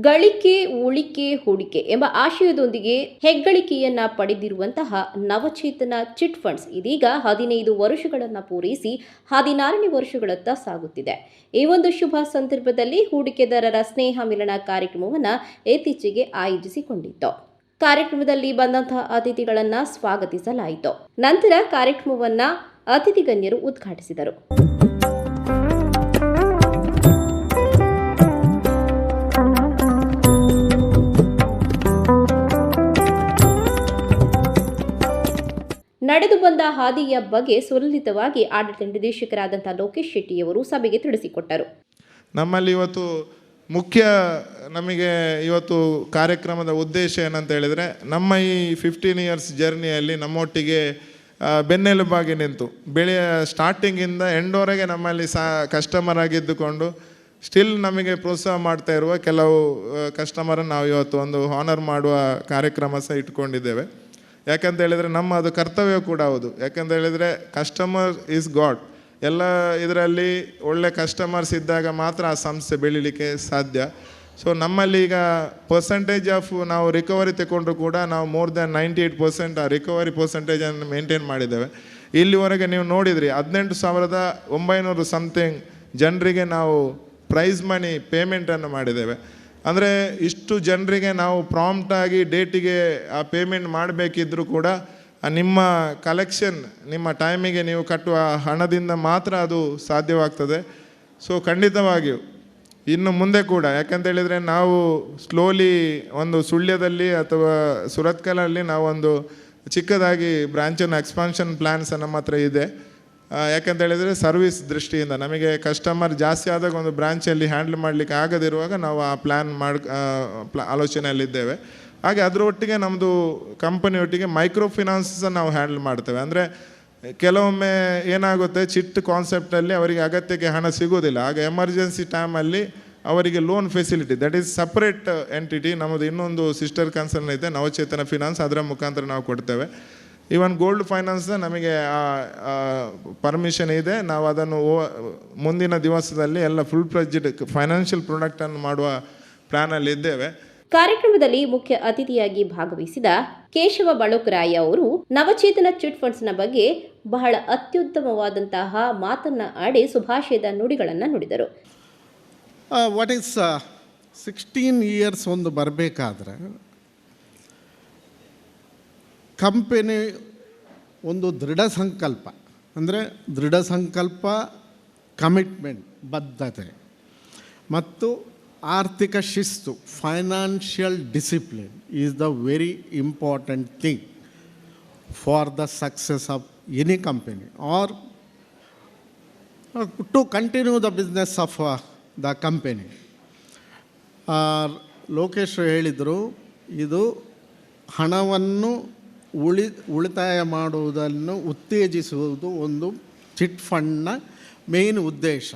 ಗಳಿಕೆ, ಉಳಿಕೆ, ಹೂಡಿಕೆ ಎಂಬ ಆಶಯದೊಂದಿಗೆ ಹೆಗ್ಗಳಿಕೆಯನ್ನ ಪಡೆದಿರುವಂತಹ ನವಚೇತನ ಚಿಟ್ ಫಂಡ್ಸ್ ಇದೀಗ ಹದಿನೈದು ವರ್ಷಗಳನ್ನು ಪೂರೈಸಿ ಹದಿನಾರನೇ ವರ್ಷಗಳತ್ತ ಸಾಗುತ್ತಿದೆ. ಈ ಒಂದು ಶುಭ ಸಂದರ್ಭದಲ್ಲಿ ಹೂಡಿಕೆದಾರರ ಸ್ನೇಹ ಮಿಲನ ಕಾರ್ಯಕ್ರಮವನ್ನ ಇತ್ತೀಚೆಗೆ ಆಯೋಜಿಸಿಕೊಂಡಿತ್ತು. ಕಾರ್ಯಕ್ರಮದಲ್ಲಿ ಬಂದಂತಹ ಅತಿಥಿಗಳನ್ನ ಸ್ವಾಗತಿಸಲಾಯಿತು. ನಂತರ ಕಾರ್ಯಕ್ರಮವನ್ನ ಅತಿಥಿ ಗಣ್ಯರು ಉದ್ಘಾಟಿಸಿದರು. ನಡೆದು ಬಂದ ಹಾದಿಯ ಬಗ್ಗೆ ಸುಲಲಿತವಾಗಿ ಆಡಳಿತ ನಿರ್ದೇಶಕರಾದಂತಹ ಲೋಕೇಶ್ ಶೆಟ್ಟಿಯವರು ಸಭೆಗೆ ತಿಳಿಸಿಕೊಟ್ಟರು. ನಮ್ಮಲ್ಲಿ ಇವತ್ತು ಮುಖ್ಯ ನಮಗೆ ಇವತ್ತು ಕಾರ್ಯಕ್ರಮದ ಉದ್ದೇಶ ಏನಂತ ಹೇಳಿದರೆ, ನಮ್ಮ ಈ ಫಿಫ್ಟೀನ್ ಇಯರ್ಸ್ ಜರ್ನಿಯಲ್ಲಿ ನಮ್ಮೊಟ್ಟಿಗೆ ಬೆನ್ನೆಲುಬಾಗಿ ನಿಂತು, ಬೆಳೆಯ ಸ್ಟಾರ್ಟಿಂಗಿಂದ ಎಂಡೋರೆಗೆ ನಮ್ಮಲ್ಲಿ ಸಾ ಕಸ್ಟಮರ್ ಆಗಿದ್ದುಕೊಂಡು ಸ್ಟಿಲ್ ನಮಗೆ ಪ್ರೋತ್ಸಾಹ ಮಾಡ್ತಾ ಇರುವ ಕೆಲವು ಕಸ್ಟಮರನ್ನು ನಾವು ಇವತ್ತು ಒಂದು ಹಾನರ್ ಮಾಡುವ ಕಾರ್ಯಕ್ರಮ ಸಹ ಇಟ್ಕೊಂಡಿದ್ದೇವೆ. ಯಾಕಂತ ಹೇಳಿದರೆ ನಮ್ಮ ಅದು ಕರ್ತವ್ಯ ಕೂಡ ಹೌದು. ಯಾಕಂತ ಹೇಳಿದರೆ ಕಸ್ಟಮರ್ ಈಸ್ ಗಾಡ್ ಎಲ್ಲ ಇದರಲ್ಲಿ ಒಳ್ಳೆ ಕಸ್ಟಮರ್ಸ್ ಇದ್ದಾಗ ಮಾತ್ರ ಆ ಸಂಸ್ಥೆ ಬೆಳೀಲಿಕ್ಕೆ ಸಾಧ್ಯ. ಸೊ ನಮ್ಮಲ್ಲಿ ಈಗ ಪರ್ಸೆಂಟೇಜ್ ಆಫ್ ನಾವು ರಿಕವರಿ ತಗೊಂಡ್ರು ಕೂಡ ನಾವು more than ninety eight percent ಆ ರಿಕವರಿ ಪರ್ಸೆಂಟೇಜನ್ನು ಮೇಂಟೈನ್ ಮಾಡಿದ್ದೇವೆ. ಇಲ್ಲಿವರೆಗೆ ನೀವು ನೋಡಿದ್ರಿ ಹದಿನೆಂಟು ಸಾವಿರದ ಒಂಬೈನೂರು ಸಮಥಿಂಗ್ ಜನರಿಗೆ ನಾವು ಪ್ರೈಸ್ ಮನಿ ಪೇಮೆಂಟನ್ನು ಮಾಡಿದ್ದೇವೆ. ಅಂದರೆ ಇಷ್ಟು ಜನರಿಗೆ ನಾವು ಪ್ರಾಂಪ್ಟಾಗಿ ಡೇಟಿಗೆ ಆ ಪೇಮೆಂಟ್ ಮಾಡಬೇಕಿದ್ರೂ ಕೂಡ ನಿಮ್ಮ ಕಲೆಕ್ಷನ್ ನಿಮ್ಮ ಟೈಮಿಗೆ ನೀವು ಕಟ್ಟುವ ಹಣದಿಂದ ಮಾತ್ರ ಅದು ಸಾಧ್ಯವಾಗ್ತದೆ. ಸೊ ಖಂಡಿತವಾಗಿಯೂ, ಇನ್ನು ಮುಂದೆ ಕೂಡ ಯಾಕಂತೇಳಿದರೆ ನಾವು ಸ್ಲೋಲಿ ಒಂದು ಸುಳ್ಯದಲ್ಲಿ ಅಥವಾ ಸುರತ್ಕಲಲ್ಲಿ ನಾವೊಂದು ಚಿಕ್ಕದಾಗಿ ಬ್ರಾಂಚನ್ನು ಎಕ್ಸ್ಪಾನ್ಷನ್ ಪ್ಲ್ಯಾನ್ಸ್ ನಮ್ಮ ಹತ್ರ ಇದೆ. ಯಾಕಂತ ಹೇಳಿದರೆ ಸರ್ವಿಸ್ ದೃಷ್ಟಿಯಿಂದ ನಮಗೆ ಕಸ್ಟಮರ್ ಜಾಸ್ತಿ ಆದಾಗ ಒಂದು ಬ್ರಾಂಚಲ್ಲಿ ಹ್ಯಾಂಡಲ್ ಮಾಡಲಿಕ್ಕೆ ಆಗದಿರುವಾಗ ನಾವು ಆ ಪ್ಲ್ಯಾನ್ ಮಾಡಿ ಆಲೋಚನೆಯಲ್ಲಿದ್ದೇವೆ ಹಾಗೆ ಅದರೊಟ್ಟಿಗೆ ನಮ್ಮದು ಕಂಪನಿಯೊಟ್ಟಿಗೆ ಮೈಕ್ರೋ ಫಿನಾನ್ಸ್ ನಾವು ಹ್ಯಾಂಡಲ್ ಮಾಡ್ತೇವೆ. ಅಂದರೆ ಕೆಲವೊಮ್ಮೆ ಏನಾಗುತ್ತೆ ಚಿಟ್ ಕಾನ್ಸೆಪ್ಟಲ್ಲಿ ಅವರಿಗೆ ಅಗತ್ಯಕ್ಕೆ ಹಣ ಸಿಗೋದಿಲ್ಲ ಆಗ ಎಮರ್ಜೆನ್ಸಿ ಟೈಮಲ್ಲಿ ಅವರಿಗೆ loan facility that is separate entity ನಮ್ಮದು ಇನ್ನೊಂದು ಸಿಸ್ಟರ್ ಕನ್ಸರ್ನ್ ಇದೆ ನವಚೇತನ ಫಿನಾನ್ಸ್ ಅದರ ಮುಖಾಂತರ ನಾವು ಕೊಡ್ತೇವೆ. ಈವನ್ ಗೋಲ್ಡ್ ಫೈನಾನ್ಸ್ ನಮಗೆ ಪರ್ಮಿಷನ್ ಇದೆ. ನಾವು ಅದನ್ನು ಓ- ಮುಂದಿನ ದಿವಸದಲ್ಲಿ ಎಲ್ಲ ಫುಲ್ ಪ್ರೆಜ್ಡ್ ಫೈನಾನ್ಷಿಯಲ್ ಪ್ರಾಡಕ್ಟನ್ನು ಮಾಡುವ ಪ್ಲ್ಯಾನಲ್ಲಿ ಇದ್ದೇವೆ. ಕಾರ್ಯಕ್ರಮದಲ್ಲಿ ಮುಖ್ಯ ಅತಿಥಿಯಾಗಿ ಭಾಗವಹಿಸಿದ ಕೇಶವ ಬಳುಕರಾಯ ಅವರು ನವಚೇತನ ಚಿಟ್ ಫಂಡ್ಸ್ನ ಬಗ್ಗೆ ಬಹಳ ಅತ್ಯುತ್ತಮವಾದಂತಹ ಮಾತನ್ನ ಆಡಿ ಶುಭಾಶಯದ ನುಡಿಗಳನ್ನು ನುಡಿದರು. ವಾಟ್ ಈಸ್ ಸಿಕ್ಸ್ಟೀನ್ ಇಯರ್ಸ್ ಒಂದು ಬರಬೇಕಾದ್ರೆ ಕಂಪೆನಿ ಒಂದು ದೃಢ ಸಂಕಲ್ಪ, ಅಂದರೆ ದೃಢ ಸಂಕಲ್ಪ ಕಮಿಟ್ಮೆಂಟ್ ಬದ್ಧತೆ, ಮತ್ತು ಆರ್ಥಿಕ ಶಿಸ್ತು financial discipline is the very important thing for the success of any company or to continue the business of the company Lokesh ಹೇಳಿದರು, ಇದು ಹಣವನ್ನು ಉಳಿ, ಉಳಿತಾಯ ಮಾಡುವುದನ್ನು ಉತ್ತೇಜಿಸುವುದು ಒಂದು ಚಿಟ್ ಫಂಡ್ನ ಮೇನ್ ಉದ್ದೇಶ.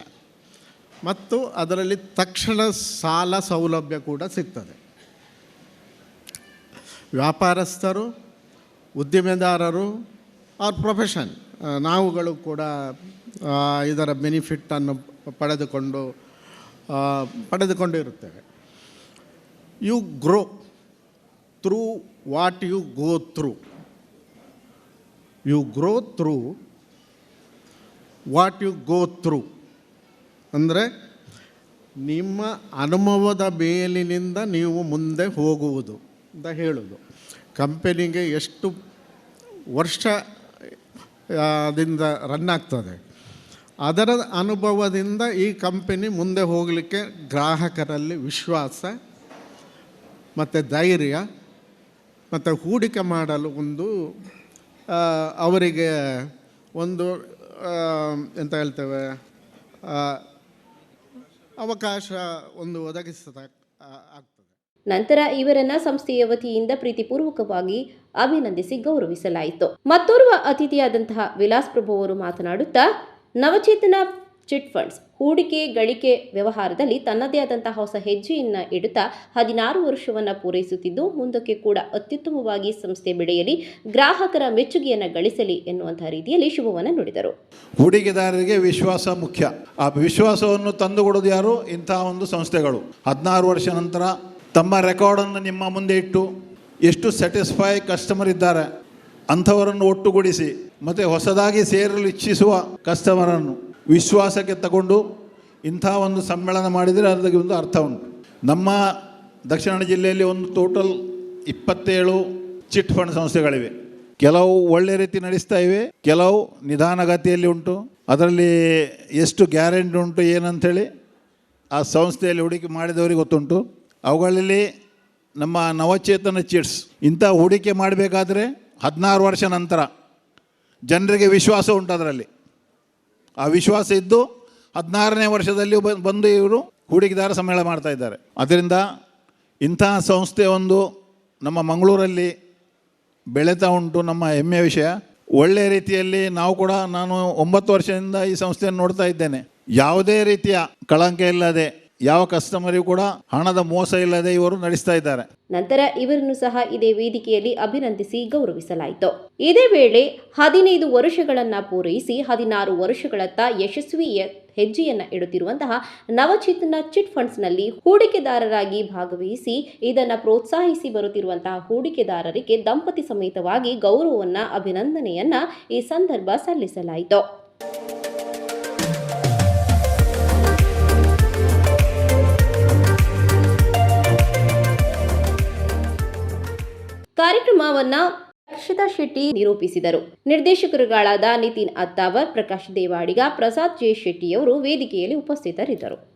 ಮತ್ತು ಅದರಲ್ಲಿ ತಕ್ಷಣ ಸಾಲ ಸೌಲಭ್ಯ ಕೂಡ ಸಿಗ್ತದೆ. ವ್ಯಾಪಾರಸ್ಥರು ಉದ್ದಿಮೆದಾರರು ಆರ್ ಪ್ರೊಫೆಷನ್ ನಾವುಗಳು ಕೂಡ ಇದರ ಬೆನಿಫಿಟ್ಟನ್ನು ಪಡೆದುಕೊಂಡು ಪಡೆದುಕೊಂಡಿರುತ್ತೇವೆ. You grow through what you go through you grow through what you go through ಅಂದರೆ ನಿಮ್ಮ ಅನುಭವದ ಮೇಲಿನಿಂದ ನೀವು ಮುಂದೆ ಹೋಗುವುದು ಅಂತ ಹೇಳೋದು. ಕಂಪೆನಿಗೆ ಎಷ್ಟು ವರ್ಷ ದಿಂದ ರನ್ ಆಗ್ತದೆ. ಅದರ ಅನುಭವದಿಂದ ಈ ಕಂಪೆನಿ ಮುಂದೆ ಹೋಗಲಿಕ್ಕೆ ಗ್ರಾಹಕರಲ್ಲಿ ವಿಶ್ವಾಸ ಮತ್ತು ಧೈರ್ಯ ಮತ್ತು ಹೂಡಿಕೆ ಮಾಡಲು ಒಂದು ಅವರಿಗೆ ಒಂದು ಎಂತ ಹೇಳ್ತೇವೆ ಅವಕಾಶ ಒಂದು ಒದಗಿಸದ ಆಗ್ತದೆ. ನಂತರ ಇವರನ್ನ ಸಂಸ್ಥೆಯ ವತಿಯಿಂದ ಪ್ರೀತಿಪೂರ್ವಕವಾಗಿ ಅಭಿನಂದಿಸಿ ಗೌರವಿಸಲಾಯಿತು. ಮತ್ತೋರ್ವ ಅತಿಥಿಯಾದಂತಹ ವಿಲಾಸ್ ಪ್ರಭು ಅವರು ಮಾತನಾಡುತ್ತಾ, ನವಚೇತನ ಚಿಟ್ ಫಂಡ್ಸ್. ಹೂಡಿಕೆ, ಗಳಿಕೆ ವ್ಯವಹಾರದಲ್ಲಿ ತನ್ನದೇ ಆದಂತಹ ಹೊಸ ಹೆಜ್ಜೆಯನ್ನು ಇಡುತ್ತಾ ಹದಿನಾರು ವರ್ಷವನ್ನು ಪೂರೈಸುತ್ತಿದ್ದು, ಮುಂದಕ್ಕೆ ಕೂಡ ಅತ್ಯುತ್ತಮವಾಗಿ ಸಂಸ್ಥೆ ಬೆಳೆಯಲಿ, ಗ್ರಾಹಕರ ಮೆಚ್ಚುಗೆಯನ್ನು ಗಳಿಸಲಿ ಎನ್ನುವಂತಹ ರೀತಿಯಲ್ಲಿ ಶುಭವನ್ನು ನುಡಿದರು. ಹೂಡಿಕೆದಾರರಿಗೆ ವಿಶ್ವಾಸ ಮುಖ್ಯ. ಆ ವಿಶ್ವಾಸವನ್ನು ತಂದುಕೊಡೋದು ಯಾರು? ಇಂತಹ ಒಂದು ಸಂಸ್ಥೆಗಳು. ಹದಿನಾರು ವರ್ಷ ನಂತರ ತಮ್ಮ ರೆಕಾರ್ಡನ್ನು ನಿಮ್ಮ ಮುಂದೆ ಇಟ್ಟು ಎಷ್ಟು ಸ್ಯಾಟಿಸ್ಫೈ ಕಸ್ಟಮರ್ ಇದ್ದಾರೆ, ಅಂಥವರನ್ನು ಒಟ್ಟುಗೂಡಿಸಿ, ಮತ್ತು ಹೊಸದಾಗಿ ಸೇರಲು ಇಚ್ಛಿಸುವ ಕಸ್ಟಮರನ್ನು ವಿಶ್ವಾಸಕ್ಕೆ ತಗೊಂಡು ಇಂಥ ಒಂದು ಸಮ್ಮೇಳನ ಮಾಡಿದರೆ ಅದಕ್ಕೆ ಒಂದು ಅರ್ಥ ಉಂಟು. ನಮ್ಮ ದಕ್ಷಿಣ ಕನ್ನಡ ಜಿಲ್ಲೆಯಲ್ಲಿ ಒಂದು ಟೋಟಲ್ ಇಪ್ಪತ್ತೇಳು ಚಿಟ್ ಫಂಡ್ ಸಂಸ್ಥೆಗಳಿವೆ. ಕೆಲವು ಒಳ್ಳೆ ರೀತಿ ನಡೆಸ್ತಾ ಇವೆ, ಕೆಲವು ನಿಧಾನಗತಿಯಲ್ಲಿ ಉಂಟು. ಅದರಲ್ಲಿ ಎಷ್ಟು ಗ್ಯಾರಂಟಿ ಉಂಟು ಏನಂಥೇಳಿ ಆ ಸಂಸ್ಥೆಯಲ್ಲಿ ಹೂಡಿಕೆ ಮಾಡಿದವರಿಗೆ ಗೊತ್ತುಂಟು. ಅವುಗಳಲ್ಲಿ ನಮ್ಮ ನವಚೇತನ ಚಿಟ್ಸ್ ಇಂಥ ಹೂಡಿಕೆ ಮಾಡಬೇಕಾದ್ರೆ ಹದಿನಾರು ವರ್ಷ ನಂತರ ಜನರಿಗೆ ವಿಶ್ವಾಸ ಉಂಟು ಅದರಲ್ಲಿ. ಆ ವಿಶ್ವಾಸ ಇದ್ದು ಹದಿನಾರನೇ ವರ್ಷದಲ್ಲಿ ಬಂದು ಇವರು ಹೂಡಿಕೆದಾರ ಸಮ್ಮೇಳನ ಮಾಡ್ತಾ ಇದ್ದಾರೆ. ಅದರಿಂದ ಇಂತಹ ಸಂಸ್ಥೆ ಒಂದು ನಮ್ಮ ಮಂಗಳೂರಲ್ಲಿ ಬೆಳೀತಾ ಉಂಟು ನಮ್ಮ ಹೆಮ್ಮೆಯ ವಿಷಯ. ಒಳ್ಳೆಯ ರೀತಿಯಲ್ಲಿ ನಾವು ಕೂಡ ನಾನು ಒಂಬತ್ತು ವರ್ಷದಿಂದ ಈ ಸಂಸ್ಥೆಯನ್ನು ನೋಡ್ತಾ ಇದ್ದೇನೆ. ಯಾವುದೇ ರೀತಿಯ ಕಳಂಕ ಇಲ್ಲದೆ ಯಾವ ಕಸ್ಟಮರಿಗೂ ಕೂಡ ಹಣದ ಮೋಸ ಇಲ್ಲದೆ ಇವರು ನಡೆಸ್ತಾ ಇದ್ದಾರೆ. ನಂತರ ಇವರನ್ನು ಸಹ ಇದೇ ವೇದಿಕೆಯಲ್ಲಿ ಅಭಿನಂದಿಸಿ ಗೌರವಿಸಲಾಯಿತು. ಇದೇ ವೇಳೆ ಹದಿನೈದು ವರ್ಷಗಳನ್ನ ಪೂರೈಸಿ ಹದಿನಾರು ವರ್ಷಗಳತ್ತ ಯಶಸ್ವಿ ಹೆಜ್ಜೆಯನ್ನ ಇಡುತ್ತಿರುವಂತಹ ನವಚೇತನ ಚಿಟ್ ಫಂಡ್ಸ್ನಲ್ಲಿ ಹೂಡಿಕೆದಾರರಾಗಿ ಭಾಗವಹಿಸಿ ಇದನ್ನು ಪ್ರೋತ್ಸಾಹಿಸಿ ಬರುತ್ತಿರುವಂತಹ ಹೂಡಿಕೆದಾರರಿಗೆ ದಂಪತಿ ಸಮೇತವಾಗಿ ಗೌರವವನ್ನ, ಅಭಿನಂದನೆಯನ್ನ ಈ ಸಂದರ್ಭ ಸಲ್ಲಿಸಲಾಯಿತು. ಕಾರ್ಯಕ್ರಮವನ್ನ ರಕ್ಷಿತಾ ಶೆಟ್ಟಿ ನಿರೂಪಿಸಿದರು. ನಿರ್ದೇಶಕರುಗಳಾದ ನಿತಿನ್ ಅತ್ತಾವರ್ ಪ್ರಕಾಶ್ ದೇವಾಡಿಗ ಪ್ರಸಾದ್ ಜೆ ಶೆಟ್ಟಿಯವರು ವೇದಿಕೆಯಲ್ಲಿ ಉಪಸ್ಥಿತರಿದ್ದರು.